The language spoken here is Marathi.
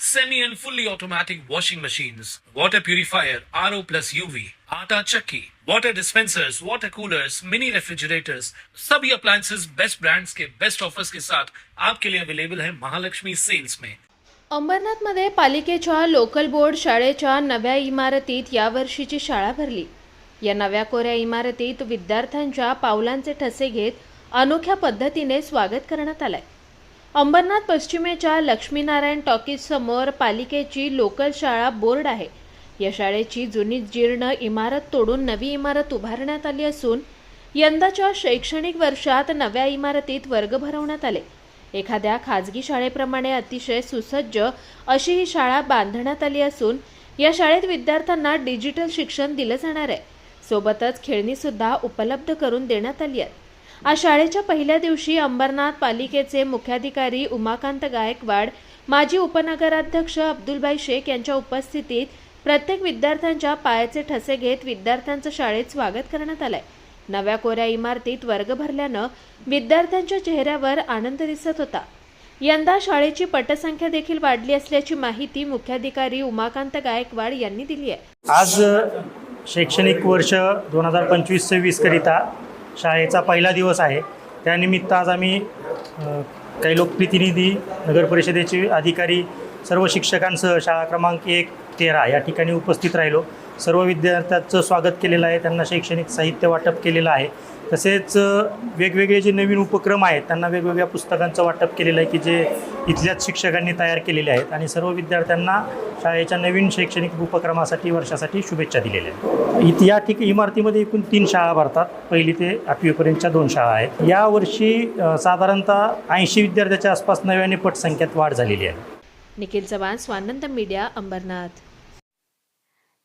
semi and fully automatic washing machines, water purifier, RO plus UV, आटा चक्की, water dispensers, water coolers, mini refrigerators, सभी appliances बेस्ट ब्रांड्स के बेस्ट ऑफर्स के साथ आपके लिए अवेलेबल है महालक्ष्मी सेल्स में अंबरनाथमध्ये पालिकेच्या लोकल बोर्ड शाळेच्या नव्या इमारतीत यावर्षीची शाळा भरली. या नव्या कोऱ्या इमारतीत विद्यार्थ्यांच्या पावलांचे ठसे घेत अनोख्या पद्धतीने स्वागत करण्यात आलंय. अंबरनाथ पश्चिमेच्या लक्ष्मीनारायण टॉकीज समोर पालिकेची लोकल शाळा बोर्ड आहे. या शाळेची जुनी जीर्ण इमारत तोडून नवी इमारत उभारण्यात आली असून यंदाच्या शैक्षणिक वर्षात नव्या इमारतीत वर्ग भरवण्यात आले. एखाद्या खाजगी शाळेप्रमाणे अतिशय सुसज्ज अशी ही शाळा बांधण्यात आली असून या शाळेत विद्यार्थ्यांना डिजिटल शिक्षण दिलं जाणार आहे. सोबतच खेळणी सुद्धा उपलब्ध करून देण्यात आली आहेत आज शाळेच्या पहिल्या दिवशी अंबरनाथ पालिकेचे मुख्याधिकारी उमाकांत गायकवाड माजी उपनगराध्यक्ष अब्दुलबाई शेख यांच्या उपस्थितीत प्रत्येक विद्यार्थ्यांच्या पायाचे ठसे घेत विद्यार्थ्यांचं शाळेत स्वागत करण्यात आलंय. नव्या कोऱ्या इमारतीत वर्ग भरल्यानं विद्यार्थ्यांच्या चेहऱ्यावर आनंद दिसत होता. यंदा शाळेची पटसंख्या देखील वाढली असल्याची माहिती मुख्याधिकारी उमाकांत गायकवाड यांनी दिली आहे. आज शैक्षणिक वर्ष दोन हजार पंचवीस सव्वीसकरिता शाळेचा पहिला दिवस आहे. त्यानिमित्त आज आम्ही काही लोकप्रतिनिधी नगर परिषदेचे अधिकारी सर्व शिक्षकांसह शाळा क्रमांक एक तेरा या ठिकाणी उपस्थित राहिलो. सर्व विद्यार्थ्यांचं स्वागत केलेलं आहे त्यांना शैक्षणिक साहित्य वाटप केलेलं आहे. तसेच वेगवेगळे जे नवीन उपक्रम आहेत त्यांना वेगवेगळ्या पुस्तकांचं वाटप केलेलं आहे की जे इथल्याच शिक्षकांनी तयार केलेले आहेत. आणि सर्व विद्यार्थ्यांना शाळेच्या नवीन शैक्षणिक उपक्रमासाठी वर्षासाठी शुभेच्छा दिलेल्या आहेत. इथं या ठिक इमारतीमध्ये एकूण तीन शाळा भरतात. पहिली ते आठवीपर्यंतच्या दोन शाळा आहेत. यावर्षी साधारणतः ऐंशी विद्यार्थ्याच्या आसपास नव्याने पटसंख्येत वाढ झालेली आहे. निखिल चव्हाण स्वानंद मीडिया अंबरनाथ.